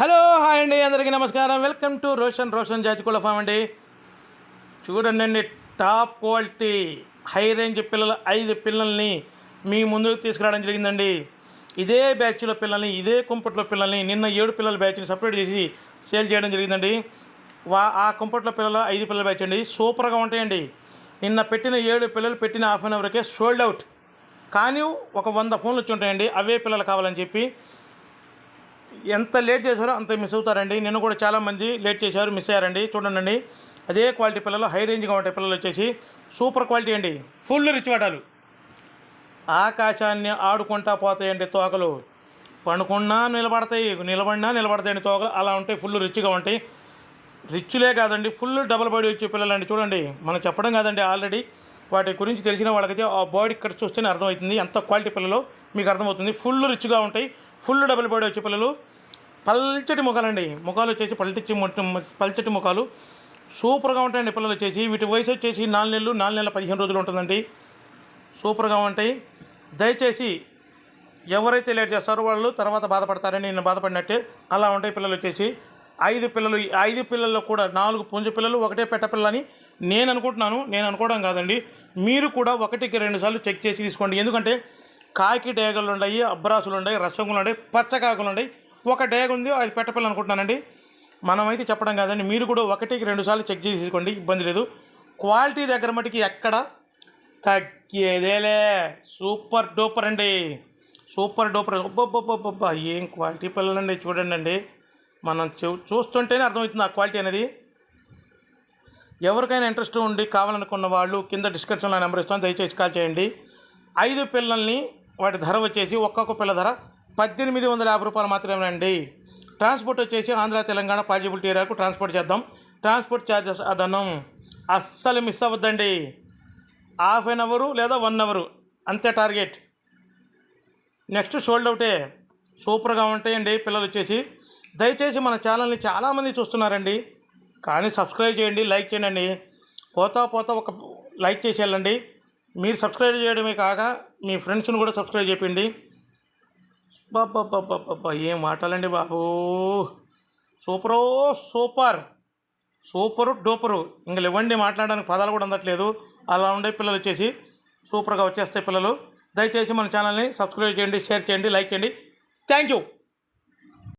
Hello hi అండి అందరికీ నమస్కారం. వెల్కమ్ టు రోషన్ రోషన్ జాతికుల ఫామ్ అండి. చూడండి అండి టాప్ క్వాలిటీ హై రేంజ్ పిల్లల ఐదు పిల్లల్ని మీ ముందుకు తీసుకురావడం జరిగిందండి. ఇదే బ్యాచ్లో పిల్లల్ని ఇదే కుంపట్లో పిల్లల్ని నిన్న ఏడు పిల్లల బ్యాచ్ని సపరేట్ చేసి సేల్ చేయడం జరిగిందండి. వా ఆ కుంపట్లో పిల్లల ఐదు పిల్లల బ్యాచ్ అండి. సూపర్గా ఉంటాయండి. నిన్న పెట్టిన ఏడు పిల్లలు పెట్టిన హాఫ్ అన్ అవర్కే సోల్డ్ అవుట్. కానీ ఒక వంద ఫోన్లు వచ్చి ఉంటాయండి. అవే పిల్లలు కావాలని చెప్పి ఎంత లేట్ చేశారో అంత మిస్ అవుతారండి. నిన్న కూడా చాలామంది లేట్ చేశారు మిస్ అయ్యారండి. చూడండి అదే క్వాలిటీ పిల్లలు హై రేంజ్గా ఉంటాయి పిల్లలు వచ్చేసి సూపర్ క్వాలిటీ అండి. ఫుల్ రిచ్ వాటాలు. ఆకాశాన్ని ఆడుకుంటా పోతాయండి తోకలు. పండుకున్నా నిలబడతాయి నిలబడినా నిలబడతాయండి తోకలు. అలా ఉంటాయి ఫుల్ రిచ్గా ఉంటాయి. రిచ్లే కాదండి ఫుల్ డబల్ బాడీ వచ్చే పిల్లలండి. చూడండి మనం చెప్పడం కాదండి ఆల్రెడీ. వాటి గురించి తెలిసిన వాళ్ళకైతే ఆ బాడీ ఇక్కడ చూస్తేనే అర్థమవుతుంది. ఎంత క్వాలిటీ పిల్లలు మీకు అర్థమవుతుంది. ఫుల్ రిచ్గా ఉంటాయి. ఫుల్ డబుల్ బాడీ వచ్చే పిల్లలు. పల్చటి ముఖాలండి. ముఖాలు వచ్చేసి పల్టిచ్చి మొట్ట- పల్చటి ముఖాలు. సూపర్గా ఉంటాయండి పిల్లలు వచ్చేసి. వీటి వయసు వచ్చేసి నాలుగు నెలలు నాలుగు నెలల పదిహేను రోజులు ఉంటుందండి. సూపర్గా ఉంటాయి. దయచేసి ఎవరైతే లేట్ చేస్తారో వాళ్ళు తర్వాత బాధపడతారని నేను బాధపడినట్టే అలా ఉంటాయి పిల్లలు వచ్చేసి. ఐదు పిల్లలు ఐదు పిల్లల్లో కూడా నాలుగు పుంజు పిల్లలు ఒకటే పెట్ట పిల్లని నేను అనుకుంటున్నాను. నేను అనుకోవడం కాదండి. మీరు కూడా ఒకటికి రెండు సార్లు చెక్ చేసి తీసుకోండి. ఎందుకంటే కాకి డేగలు ఉన్నాయి అబ్రాసులు ఉన్నాయి రసంగులు ఉన్నాయి పచ్చకాకులు ఉన్నాయి ఒక డేగ ఉంది అది పెట్టపిల్ల అనుకుంటున్నానండి మనమైతే చెప్పడం కాదండి మీరు కూడా ఒకటికి రెండు సార్లు చెక్ చేసి తీసుకోండి ఇబ్బంది లేదు. క్వాలిటీ దగ్గర మటుకి ఎక్కడ తగ్గేదేలే. సూపర్ డూపర్ అండి. Super duper. ఒబ్బొబ్బొబ్బొబ్బా ఏం క్వాలిటీ పిల్లలండి చూడండి అండి మనం చూ చూస్తుంటేనే అర్థమవుతుంది ఆ క్వాలిటీ అనేది. ఎవరికైనా ఇంట్రెస్ట్ ఉండి కావాలనుకున్న వాళ్ళు కింద డిస్క్రిప్షన్లో నెంబర్ ఇస్తాను దయచేసి కాల్ చేయండి. ఐదు పిల్లల్ని వాటి ధర వచ్చేసి ఒక్కొక్క పిల్ల ధర పద్దెనిమిది వందల యాభై రూపాయలు మాత్రమేనండి. ట్రాన్స్పోర్ట్ వచ్చేసి ఆంధ్ర తెలంగాణ పాజిబిలిటీ ఏరియాకు ట్రాన్స్పోర్ట్ చేద్దాం. ట్రాన్స్పోర్ట్ ఛార్జెస్ అదనం. అస్సలు మిస్ అవ్వద్దండి. హాఫ్ అన్ అవరు లేదా వన్ అవరు. అంతే టార్గెట్. నెక్స్ట్ షోల్డ్ అవుటే. సూపర్గా ఉంటాయండి పిల్లలు వచ్చేసి. దయచేసి మన ఛానల్ని చాలామంది చూస్తున్నారండి. కానీ సబ్స్క్రైబ్ చేయండి లైక్ చేయండి. పోతా పోతా ఒక లైక్ చేసి వెళ్ళండి మీరు సబ్స్క్రైబ్ చేయడమే కాక మీ ఫ్రెండ్స్ని కూడా సబ్స్క్రైబ్ చేయండి. బాబా ఏం మాటలండి బాబు. సూపరో సూపర్. Super duper. ఇంకా ఇవ్వండి మాట్లాడడానికి పదాలు కూడా అందట్లేదు. అలా ఉండే పిల్లలు వచ్చేసి సూపర్గా వచ్చేస్తాయి పిల్లలు. దయచేసి మన ఛానల్ని సబ్స్క్రైబ్ చేయండి షేర్ చేయండి లైక్ చేయండి. Thank you.